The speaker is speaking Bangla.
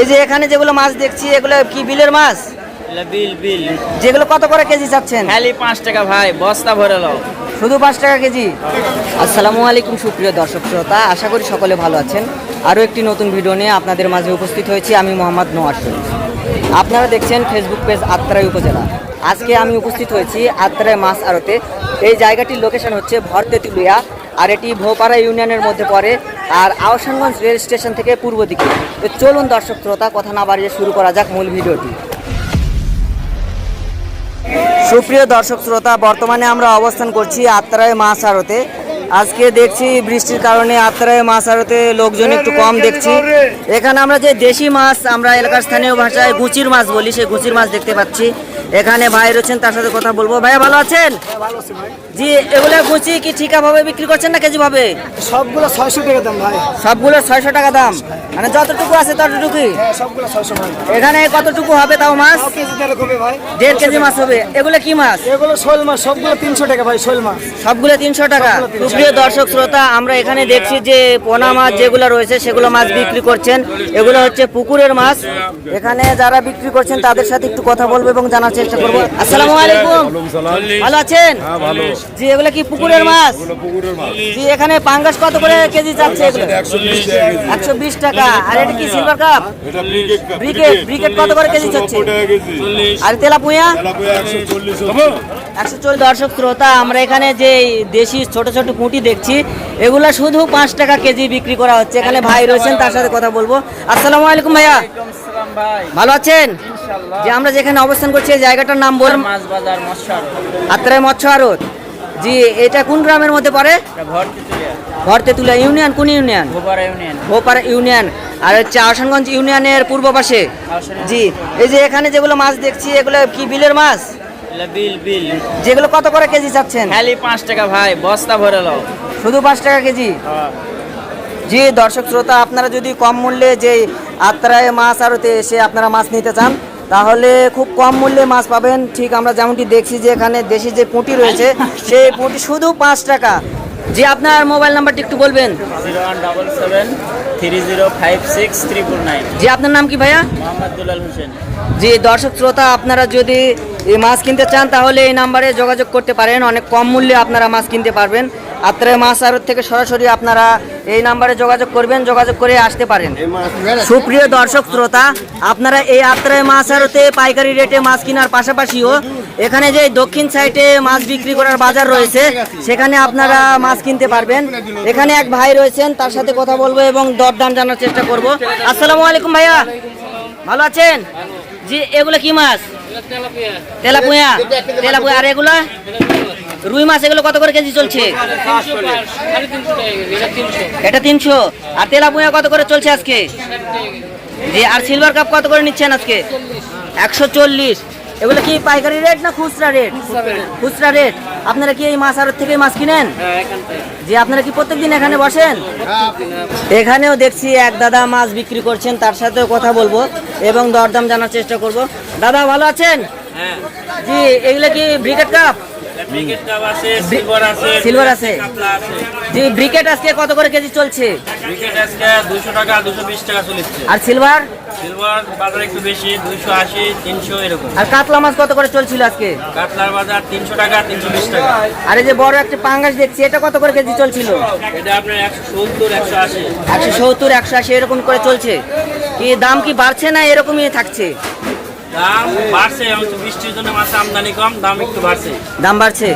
এই যে এখানে যেগুলো মাছ দেখছি এগুলো কি বিলের মাছ? বিল বিল। যেগুলো কত করে কেজি চাচ্ছেন? খালি পাঁচ টাকা ভাই বস্তা ভরে লও শুধু পাঁচ টাকা কেজি? আসসালামু আলাইকুম সুপ্রিয় দর্শক শ্রোতা আশা করি সকলে ভালো আছেন। আরও একটি নতুন ভিডিও নিয়ে আপনাদের মাঝে উপস্থিত হয়েছি আমি মোহাম্মদ নোয়ার আপনারা দেখছেন ফেসবুক পেজ আত্রাই উপজেলা। আজকে আমি উপস্থিত হয়েছি আত্রাই মাছ আড়তে। এই জায়গাটির লোকেশন হচ্ছে ভরতেতুলিয়া আর এটি ভোপাড়া ইউনিয়নের মধ্যে পড়ে। আর আহসানগঞ্জ রেল স্টেশন থেকে পূর্ব দিকে। তো চলুন দর্শক শ্রোতা, কথা না বাড়িয়ে শুরু করা যাক মূল ভিডিওটি। সুপ্রিয় দর্শক শ্রোতা, বর্তমানে আমরা অবস্থান করছি আত্রায় মাছ আড়তে আজকে দেখছি বৃষ্টির কারণে আত্রায় মাছ আড়তে লোকজন একটু কম দেখছি। এখানে আমরা যে দেশি মাছ, আমরা এলাকার স্থানীয় ভাষায় গুচির মাছ বলি, সেই গুচির মাছ দেখতে পাচ্ছি। এখানে ভাই রয়েছেন, তার সাথে কথা বলব। ভাইয়া, ভালো আছেন? জি এগুলো গুচি কি ঠিকা ভাবে বিক্রি করছেন না কেজি ভাবে সবগুলো ছয়শো টাকা দাম ভাই। সবগুলো ছয়শো টাকা দাম। মানে যতটুকু আছে ততটুকুই? হ্যাঁ সবগুলো ছয়শো এখানে কতটুকু হবে তাও মাছ? দেড় কেজি মাছ হবে। এগুলো কি মাছ? এগুলো শোল মাছ সবগুলো তিনশো টাকা ভাই শোল মাছ। সবগুলো তিনশো টাকা। সুপ্রিয় দর্শক শ্রোতা আমরা এখানে দেখছি যে পোনা মাছ যেগুলো রয়েছে সেগুলো মাছ বিক্রি করছেন। এগুলো হচ্ছে পুকুরের মাছ। এখানে যারা বিক্রি করছেন তাদের সাথে একটু কথা বলব এবং জানার চেষ্টা করব। আসসালামু আলাইকুম। ভালো আছেন? ভালো। জি এগুলো কি পুকুরের মাছ? এগুলো জি এখানে পাঙ্গাস কত করে কেজি যাচ্ছে এগুলো? একশো বিশ টাকা আর এটা কি silver cup briquette briquette briquette কত করে কেজি যাচ্ছে আর তেলাপুয়া? একশো চল্লিশ দর্শক শ্রোতা আমরা এখানে যে দেশি ছোট ছোট পুঁটি দেখছি এগুলা শুধু পাঁচ টাকা কেজি বিক্রি করা হচ্ছে। এখানে ভাই রয়েছেন তার সাথে কথা বলব। আসসালামু আলাইকুম ভাইয়া। ভালো আছেন? যে আমরা যেখানে অবস্থান করছি এই জায়গাটার নাম বলুন। মাছ আত্রায় মৎস্য আড়ত জি এটা কোন গ্রামের মধ্যে পড়ে? এটা ভর্তি তুলিয়া ভরতেতুলা ইউনিয়ন কোন ইউনিয়ন? ভোপাড়া ইউনিয়ন। আর হচ্ছে আহসানগঞ্জ ইউনিয়নের পূর্ব পাশে? জি এই যে এখানে যেগুলো মাছ দেখছি এগুলো কি বিলের মাছ? বিল বিল। যেগুলো কত করে কেজি চাচ্ছেন? খালি পাঁচ টাকা ভাই বস্তা ভরে লও। শুধু পাঁচ টাকা কেজি? জি দর্শক শ্রোতা আপনারা যদি কম মূল্যে যে আত্রায় মাছ আড়তে এসে আপনারা মাছ নিতে চান তাহলে খুব কম মূল্যে মাছ পাবেন। ঠিক আমরা যেমনটি দেখছি যে এখানে দেশি যে পুঁটি রয়েছে সেই পুঁটি শুধু পাঁচ টাকা। জি আপনার মোবাইল নাম্বারটি একটু বলবেন। Zero one double seven three zero five six nine. জি আপনার নাম কি ভাইয়া? মোহাম্মদ দুলাল হোসেন। জি দর্শক শ্রোতা আপনারা যদি মাছ কিনতে চান তাহলে এই নাম্বারে যোগাযোগ করতে পারেন। অনেক কম মূল্যে আপনারা মাছ কিনতে পারবেন। আত্রায় মাছ আড়ত থেকে সরাসরি আপনারা এই নাম্বারে যোগাযোগ করবেন, যোগাযোগ করে আসতে পারেন। সুপ্রিয় দর্শক, শ্রোতা, আপনারা এই আত্রায় মাছ আড়তে পাইকারি রেটে মাছ কেনার পাশাপাশিও এখানে যে দক্ষিণ সাইডে মাছ বিক্রি করার বাজার রয়েছে, সেখানে আপনারা মাছ কিনতে পারবেন। এখানে এক ভাই রয়েছেন, তার সাথে কথা বলব এবং দরদাম জানার চেষ্টা করব। আসসালামু আলাইকুম ভাইয়া। ভালো আছেন? জি, এগুলো কি মাছ? তেলাপুয়া। তেলাপুয়া, আর এগুলা? রুই মাছ এগুলো কত করে কেজি চলছে? এটা তিনশো। আর তেলাপুয়া কত করে চলছে আজকে? জি আর সিলভার কাপ কত করে নিচ্ছেন আজকে? একশো চল্লিশ। এগুলো কি পাইকারি রেট না খুচরা রেট খুচরা রেট আপনারা কি এই মাছ আড়ত থেকে মাছ কিনেন? যে আপনারা কি প্রত্যেকদিন এখানে বসেন? এখানেও দেখছি এক দাদা মাছ বিক্রি করছেন তার সাথেও কথা বলব এবং দরদাম জানার চেষ্টা করব। দাদা ভালো আছেন? হ্যাঁ। জি এগুলো কি ব্রিকেট কাপ সিলভার আছে জি ব্রিকেট আজকে কত করে কেজি চলছে? আজকে টাকা টাকা আর সিলভার? সিলভার বাজার একটু বেশি দুইশো আশি তিনশো এরকম। আর কাতলা মাছ কত করে চলছিল আজকে? কাতলার বাজার তিনশো টাকা তিনশো বিশ টাকা। আর এই যে বড় একটা পাঙ্গাস দেখছি এটা কত করে কেজি চলছিল? এটা আপনার একশো সত্তর একশো আশি। একশো সত্তর একশো আশি এরকম করে চলছে। কি দাম কি বাড়ছে না এরকমই থাকছে? দাম বাড়ছে বৃষ্টির জন্য মাছ আমদানি কম দাম একটু বাড়ছে। দাম বাড়ছে?